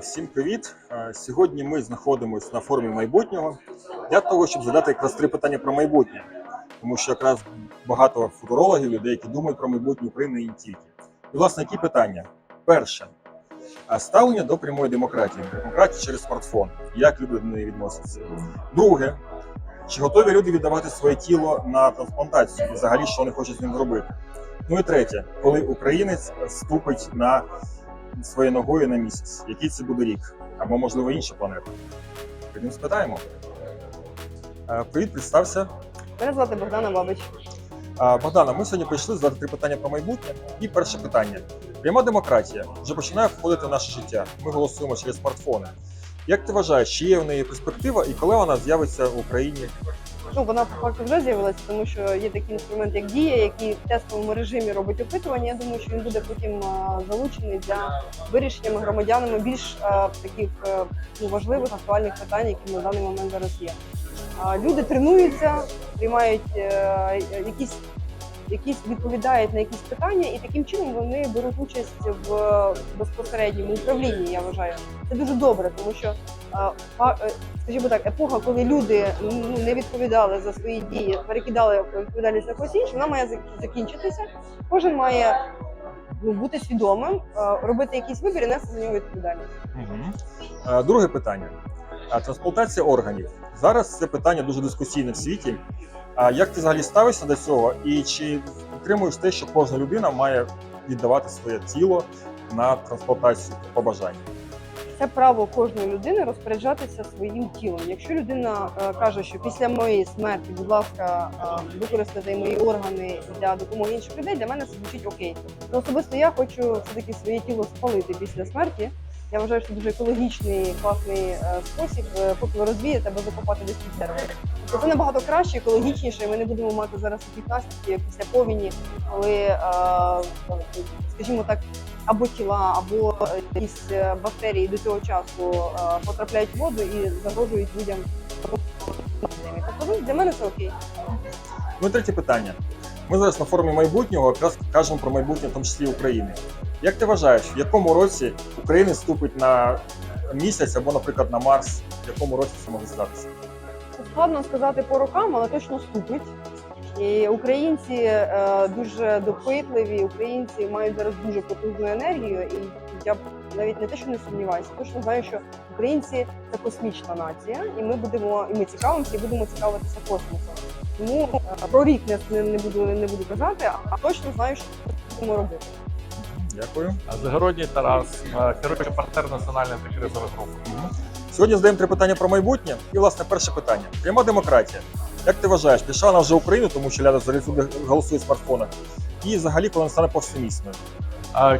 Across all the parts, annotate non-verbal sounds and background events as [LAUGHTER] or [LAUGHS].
Всім привіт! Сьогодні ми знаходимося на форумі майбутнього для того, щоб задати якраз три питання про майбутнє. Тому що якраз багато футурологів, людей, які думають про майбутнє України і не тільки. І, власне, які питання? Перше. Ставлення до прямої демократії. Демократії через смартфон. Як люди до неї відносяться? Друге. Чи готові люди віддавати своє тіло на трансплантацію? І взагалі, що вони хочуть з ним зробити? Ну і третє, коли українець ступить на своєю ногою на місяць, який це буде рік, або можливо інша планета. Підемо спитаємо. Е, Привіт, представся. Мене звати Богдана Бабич. Богдана, ми сьогодні прийшли задати три питання про майбутнє. І перше питання: пряма демократія вже починає входити в наше життя. Ми голосуємо через смартфони. Як ти вважаєш, чи є в неї перспектива і коли вона з'явиться в Україні? Ну вона по факту вже з'явилася, тому що є такий інструмент, як дія, який в тестовому режимі робить опитування. Я думаю, що він буде потім залучений для вирішення громадянами більш таких е, ну, важливих актуальних питань, які на даний момент зараз є. Люди тренуються, приймають е, якісь. Якісь відповідають на якісь питання, і таким чином вони беруть участь в безпосередньому управлінні. Я вважаю, це дуже добре, тому що е, скажімо так, епоха, коли люди ну, не відповідали за свої дії, перекидали відповідальність на когось іншого, вона має зак- закінчитися. Кожен має ну, бути свідомим, е, робити якийсь вибір і нести за нього відповідальність. Е, Друге питання: трансплантація органів. Зараз це питання дуже дискусійне в світі. А як ти взагалі ставишся до цього? І чи підтримуєш те, що кожна людина має віддавати своє тіло на трансплантацію по бажанню? Це право кожної людини розпоряджатися своїм тілом. Якщо людина е, каже, що після моєї смерті, будь ласка, е, використати мої органи для допомоги інших людей, для мене це звучить окей. Ну, особисто я хочу все таки своє тіло спалити після смерті. Я вважаю, що дуже екологічний, класний е, спосіб, поки ви розвієте або закопати десь під дерево. Тобто це набагато краще, екологічніше, ми не будемо мати зараз таких наслідків як після повені, коли, скажімо так, або тіла, або е, якісь е, бактерії до цього часу е, потрапляють в воду і загрожують людям. Тобто для мене це окей. Ну і третє питання. Ми зараз на форумі майбутнього якраз кажемо про майбутнє, в тому числі України. Як ти вважаєш, в якому році Україна ступить на місяць або, наприклад, на Марс? В якому році це може статися? Складно сказати по рокам, але точно ступить. І українці е, дуже допитливі, українці мають зараз дуже потужну енергію, і я б навіть не те, що не сумніваюся, точно знаю, що українці це космічна нація, і ми будемо і ми цікавимося, і будемо цікавитися космосом. Тому е, про рік не, не буду не буду казати, а точно знаю, що будемо робити. Дякую. Загородній Тарас, е, керуючий партнер національної антикризової групи. Сьогодні задаємо три питання про майбутнє. І, власне, перше питання: пряма демократія. Як ти вважаєш, пішла вона вже Україну, тому що ляда люди голосують в смартфонах, і взагалі, коли вона стане повсемісною?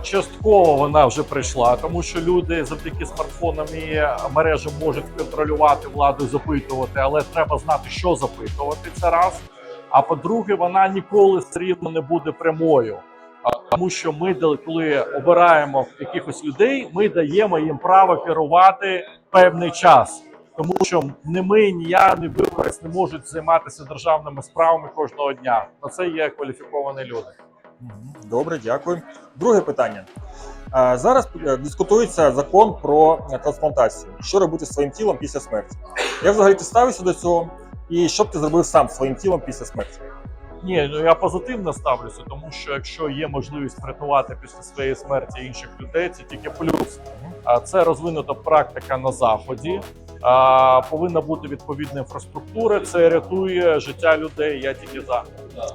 Частково вона вже прийшла, тому що люди завдяки смартфонам і мережам можуть контролювати владу, запитувати, але треба знати, що запитувати. Це раз. А по-друге, вона ніколи все рівно не буде прямою. Тому що ми, коли обираємо якихось людей, ми даємо їм право керувати певний час. Тому що не ми, ні я, ні виборець не можуть займатися державними справами кожного дня. На це є кваліфіковані люди. Добре, дякую. Друге питання. Зараз е, дискутується закон про е, трансплантацію. Що робити зі своїм тілом після смерті? Як взагалі ти ставишся до цього? І що б ти зробив сам своїм тілом після смерті? Ні, ну я позитивно ставлюся, тому що якщо є можливість врятувати після своєї смерті інших людей, це тільки плюс. А це розвинута практика на заході. А, повинна бути відповідна інфраструктура. Це рятує життя людей. Я тільки за.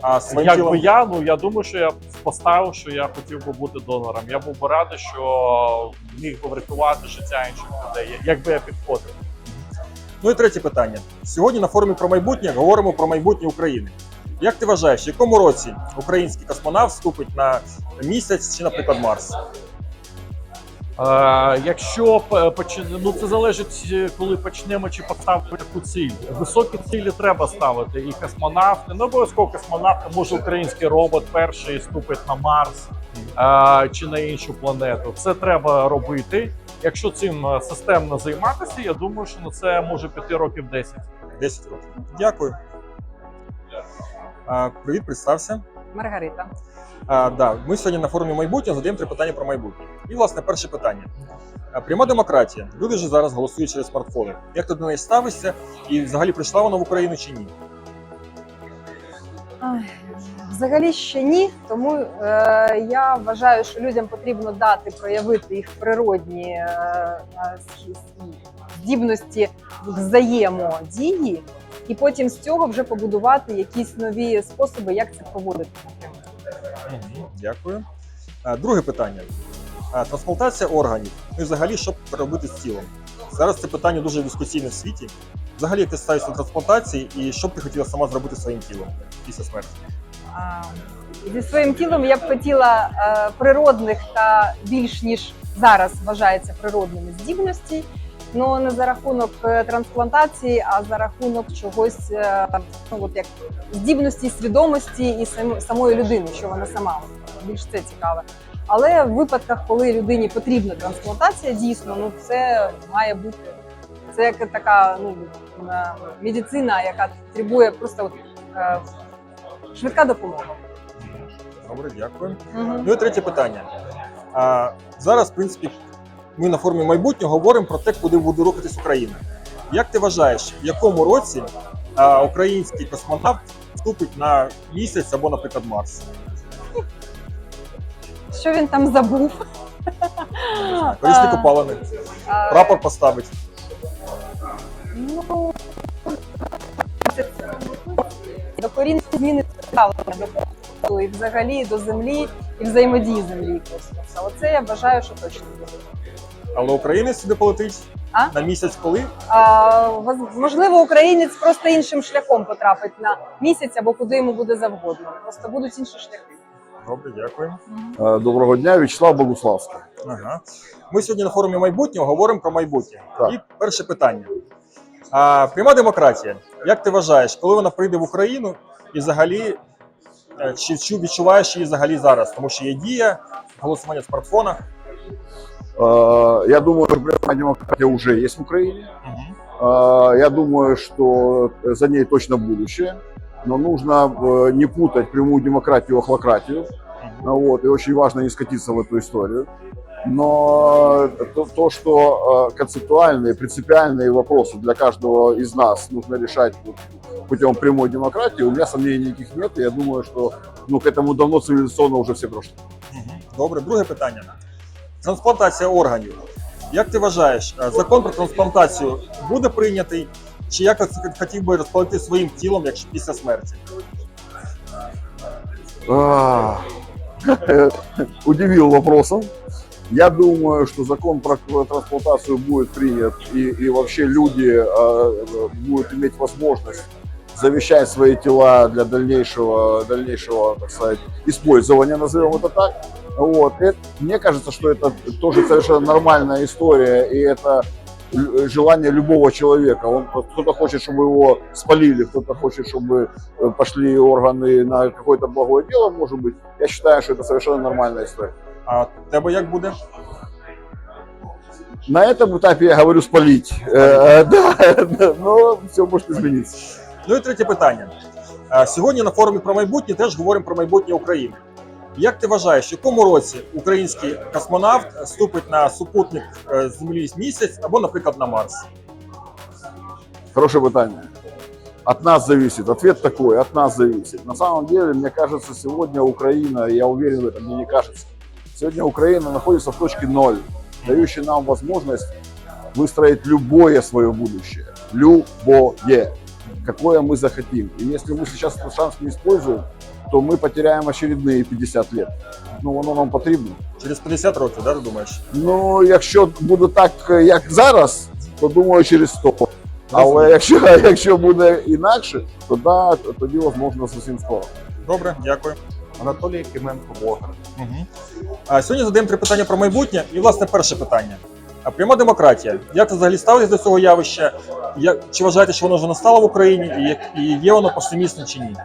А своїм Якби я, ну я думаю, що я поставив, що я хотів би бути донором. Я був би радий, що міг би врятувати життя інших людей, якби я підходив. Ну і третє питання. Сьогодні на форумі про майбутнє говоримо про майбутнє України. Як ти вважаєш, в якому році український космонавт вступить на місяць чи, наприклад, Марс? Е, якщо ну це залежить, е, коли почнемо чи поставимо таку ціль. Високі цілі треба ставити. І космонавти, не обов'язково космонавти, може український робот перший ступить на Марс е, чи на іншу планету. Це треба робити. Якщо цим системно займатися, я думаю, що на це може піти років 10. 10 років. Дякую. Привіт, представся. Маргарита. А, да, ми сьогодні на форумі майбутнього задаємо три питання про майбутнє. І, власне, перше питання. Пряма демократія. Люди ж зараз голосують через смартфони. Як ти до неї ставишся? І взагалі прийшла вона в Україну чи ні? Ай, Взагалі ще ні, тому е, я вважаю, що людям потрібно дати проявити їх природні е, е, здібності взаємодії, і потім з цього вже побудувати якісь нові способи, як це проводити. Дякую. Друге питання. Трансплантація органів. Ну і взагалі, що робити з тілом? Зараз це питання дуже дискусійне в світі. Взагалі, як ти ставишся трансплантації і що б ти хотіла сама зробити своїм тілом після смерті? Зі своїм тілом я б хотіла е, природних та більш ніж зараз вважається природними здібностей. Ну не за рахунок е, трансплантації, а за рахунок чогось е, ну, от як здібності, свідомості і самої людини, що вона сама більш це цікаве. Але в випадках, коли людині потрібна трансплантація, дійсно, ну це має бути це як така ну медицина, яка потребує просто от, е, швидка допомога. Добре, дякую. Мгм. Ну і третє питання. А, зараз, в принципі, ми на форумі майбутнього говоримо про те, куди буде рухатись Україна. Як ти вважаєш, в якому році український космонавт вступить на місяць або, наприклад, Марс? Що він там забув? Корисні копалини, прапор поставить. Ну це докорінні зміни до і взагалі до землі і взаємодії землі і космосу. Оце я вважаю, що точно буде. Але українець сюди полетить А? на місяць коли? А, можливо, українець просто іншим шляхом потрапить на місяць або куди йому буде завгодно. Просто будуть інші шляхи. Добре, дякую. Е, Доброго дня, Вячеслав Богуславський. Ага. Ми сьогодні на форумі майбутнього говоримо про майбутнє. Так. І перше питання. А, пряма демократія. Як ти вважаєш, коли вона прийде в Україну і взагалі е, чи відчуваєш її взагалі зараз? Тому що є дія, голосування в смартфонах. Э, Я думаю, прямая демократия уже есть в Украине. Э, Я думаю, что за ней точно будущее. Но нужно э, не путать прямую демократию и охлократию. Ну Вот, и очень важно не скатиться в эту историю. Но то, то, что концептуальные, принципиальные вопросы для каждого из нас нужно решать путем прямой демократии, у меня сомнений никаких нет. И я думаю, что ну, к этому давно цивилизационно уже все прошли. Добре, друге питання. Трансплантація органів. Як ти вважаєш, е, закон про трансплантацію буде прийнятий? Чи як хотів би розплатити своїм тілом, якщо після смерті? А, Удивил вопросом. Я думаю, что закон про трансплантацию будет принят, и, и вообще люди э, будут иметь возможность завещать свои тела для дальнейшего, дальнейшего, так сказать, использования, назовем это так. Вот. Это- мне кажется, что это тоже совершенно нормальная история, и это л- желание любого человека. Он, кто-то хочет, чтобы его спалили, кто-то хочет, чтобы э, пошли органы на какое-то благое дело, может быть. Я считаю, что это совершенно нормальная история. А в тебе як буде? На этом этапе я говорю спалить. Э, да, [LAUGHS] но все может измениться. Ну і третє питання. Е, Сьогодні на форумі про майбутнє теж говоримо про майбутнє України. Як ти вважаєш, в якому році український космонавт ступить на супутник е, Землі місяць або, наприклад, на Марс? Хорошее питание. От нас зависит. Ответ такой, от нас зависит. На самом деле, мне кажется, сегодня Украина, я уверен в этом, мне не кажется, сегодня Украина находится в точке ноль, дающей нам возможность выстроить любое свое будущее. Любое. Какое мы захотим. И если мы сейчас этот шанс не используем, то мы потеряем очередные 50 лет. Ну, воно нам потрібно. Через 50 років, да, ти думаєш? Ну, якщо буде так, як зараз, то думаю, через 100. Але якщо, [LAUGHS] якщо буде інакше, то да, тоді можливо зовсім скоро. Добре, дякую. Анатолій Кименко Богар. Угу. А сьогодні задаємо три питання про майбутнє. І, власне, перше питання. А пряма демократія. Як ви взагалі ставитесь до цього явища? Як, чи вважаєте, що воно вже настало в Україні? І, як- і є воно повсемісне чи ні?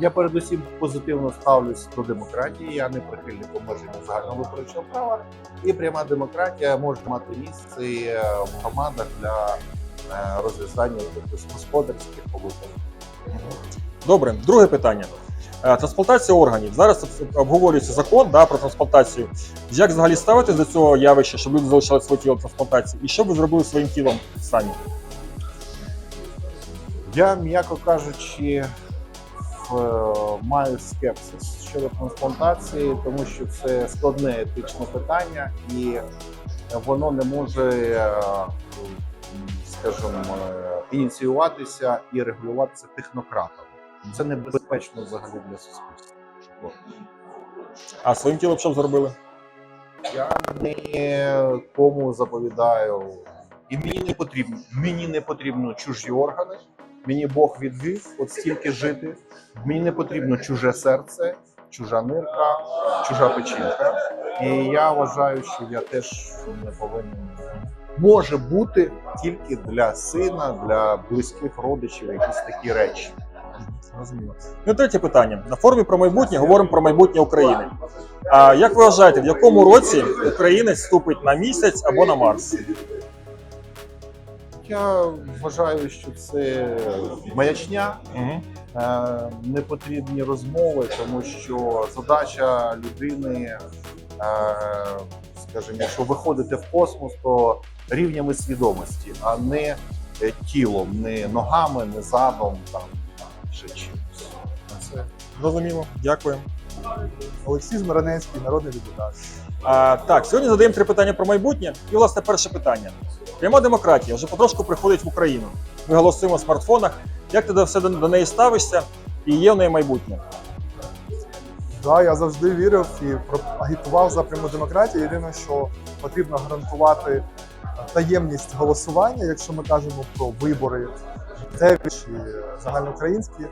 Я передусім позитивно ставлюсь до демократії. Я не прихильник обмеження загальновиборчого права. І пряма демократія може мати місце е, в громадах для е, розв'язання господарських побутових. Добре, друге питання. Е, Трансплантація органів. Зараз обговорюється закон да, про трансплантацію. Як взагалі ставитись до цього явища, щоб люди залишали своє тіло трансплантації? І що ви зробили своїм тілом самі? Я, м'яко кажучи, маю скепсис щодо трансплантації, тому що це складне етичне питання, і воно не може, е, скажімо, е, ініціюватися і регулюватися технократом. Це небезпечно взагалі для суспільства. А своїм тілом що б зробили? Я не кому заповідаю, і мені не потрібно. Мені не потрібно чужі органи. Мені Бог відвів от стільки жити. Мені не потрібно чуже серце, чужа нирка, чужа печінка. І я вважаю, що я теж не повинен. Може бути тільки для сина, для близьких родичів, якісь такі речі. Розуміло. Ну, третє питання. На форумі про майбутнє говоримо про майбутнє України. А як ви вважаєте, в якому році українець вступить на місяць або на Марс? Я вважаю, що це маячня. Угу. е, непотрібні розмови, тому що задача людини, е, скажімо, якщо виходити в космос, то рівнями свідомості, а не тілом, не ногами, не задом, там ще. Це Зрозуміло, дякую. Олексій Змиранецький, народний депутат. А, так, сьогодні задаємо три питання про майбутнє. І, власне, перше питання. Пряма демократія вже потрошку приходить в Україну. Ми голосуємо в смартфонах. Як ти до все до, неї ставишся? І є в неї майбутнє? Да, я завжди вірив і агітував за пряму демократію. Єдине, що потрібно гарантувати таємність голосування, якщо ми кажемо про вибори чи загальноукраїнські,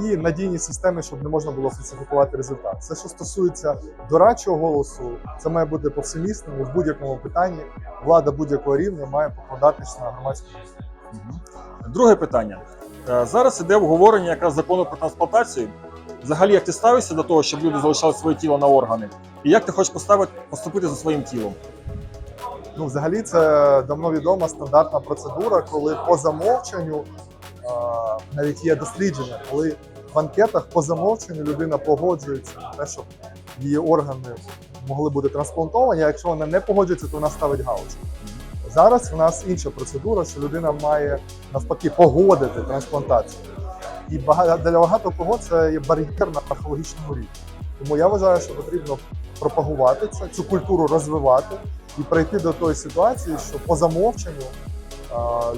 і надійні системи, щоб не можна було фальсифікувати результат. Все, що стосується дорадчого голосу, це має бути повсемісним в будь-якому питанні. Влада будь-якого рівня має покладатись на громадську. Друге питання. Е, Зараз іде обговорення якраз закону про трансплантацію. Взагалі, як ти ставишся до того, щоб люди залишали своє тіло на органи? І як ти хочеш поставити, поступити за своїм тілом? Ну, взагалі, це давно відома стандартна процедура, коли по замовченню навіть є дослідження, коли в анкетах по замовченню людина погоджується на те, щоб її органи могли бути трансплантовані. А якщо вона не погоджується, то вона ставить галочку. Зараз в нас інша процедура, що людина має навпаки погодити трансплантацію. І для багато кого це є бар'єр на археологічному рівні. Тому я вважаю, що потрібно пропагувати це, цю культуру розвивати і прийти до тої ситуації, що по замовченню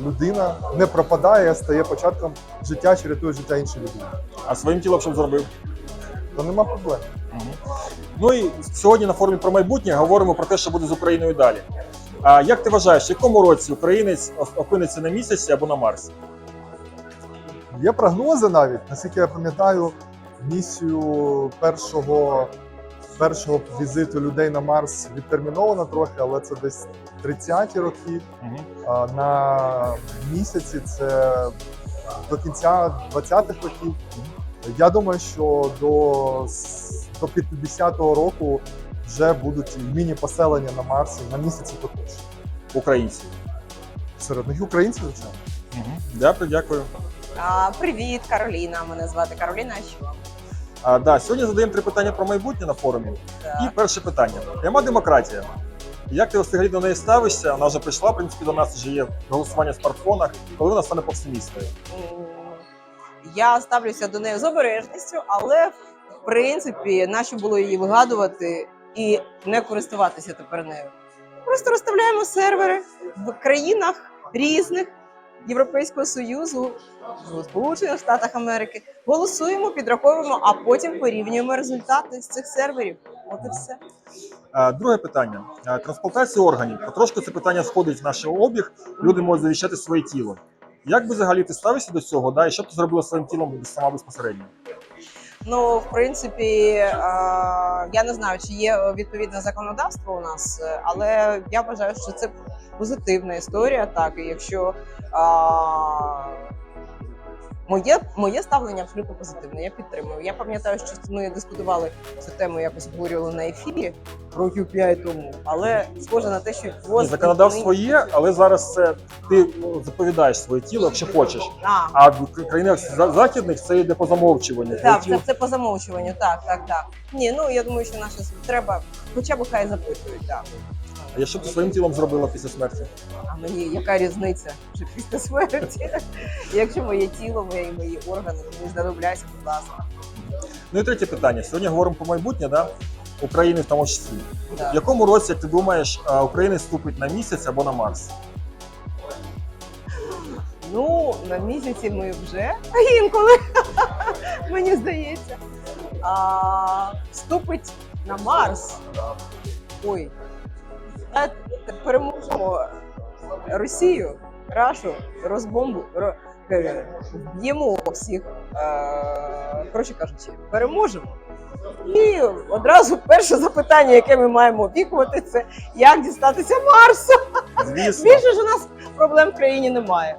людина не пропадає, а стає початком життя чи рятує життя іншої людини. А своїм тілом що б зробив? То нема проблем. Ну і сьогодні на форумі про майбутнє говоримо про те, що буде з Україною далі. А як ти вважаєш, в якому році українець опиниться на місяці або на Марсі? Є прогнози навіть, наскільки я пам'ятаю, місію першого, першого візиту людей на Марс відтерміновано трохи, але це десь 30-ті роки. Угу. А на місяці це до кінця 20-х років. Я думаю, що до, до 50-го року вже будуть міні-поселення на Марсі на місяці також. Українці. Серед них українців, звичайно. Угу. Дякую, дякую. А, привіт, Кароліна. Мене звати Кароліна. Що? А, да, сьогодні задаємо три питання про майбутнє на форумі. І перше питання: пряма демократія. Як ти взагалі до неї ставишся? Вона вже прийшла, в принципі, до нас вже є голосування в смартфонах, коли вона стане повсемісною. Я ставлюся до неї з обережністю, але в принципі, нащо було її вигадувати і не користуватися тепер нею. Просто розставляємо сервери в країнах різних Європейського Союзу, в Сполучених Штатах Америки. Голосуємо, підраховуємо, а потім порівнюємо результати з цих серверів. От і все. Друге питання: трансплантація органів. Потрошку це питання сходить в наш обіг. Люди можуть завіщати своє тіло. Як би взагалі ти ставишся до цього? Да? І що б ти зробила своїм тілом сама безпосередньо? Ну, в принципі, я не знаю, чи є відповідне законодавство у нас, е, але я вважаю, що це позитивна історія. Так, і якщо Моє, моє ставлення абсолютно позитивне. Я підтримую. Я пам'ятаю, що ми дискутували цю тему, якось обговорювали на ефірі років 5 тому. Але схоже на те, що ВОЗ законодавство є, але зараз це ти заповідаєш своє тіло, якщо хочеш. А, А в країнах західних це йде по замовчуванню. Так, це, це по замовчуванню, так, так, так. Ні, ну я думаю, що наша треба, хоча б хай запитують, так. А я що б ти своїм тілом зробила після смерті? А мені яка різниця вже після смерті? Якщо моє тіло, мої, мої органи мені знадобляться, будь ласка. Ну і третє питання. Сьогодні говоримо про майбутнє, да? України в тому числі. Да. В якому році, як ти думаєш, а, Україна ступить на місяць або на Марс? Ну, на місяці ми вже [LAUGHS] інколи, мені здається. А, вступить на Марс. Ой. Переможемо Росію, Рашу, розбомбу, е, вб'ємо всіх, е, коротше кажучи, переможемо. І одразу перше запитання, яке ми маємо опікувати, це як дістатися Марсу. Звісно. Більше ж у нас проблем в країні немає.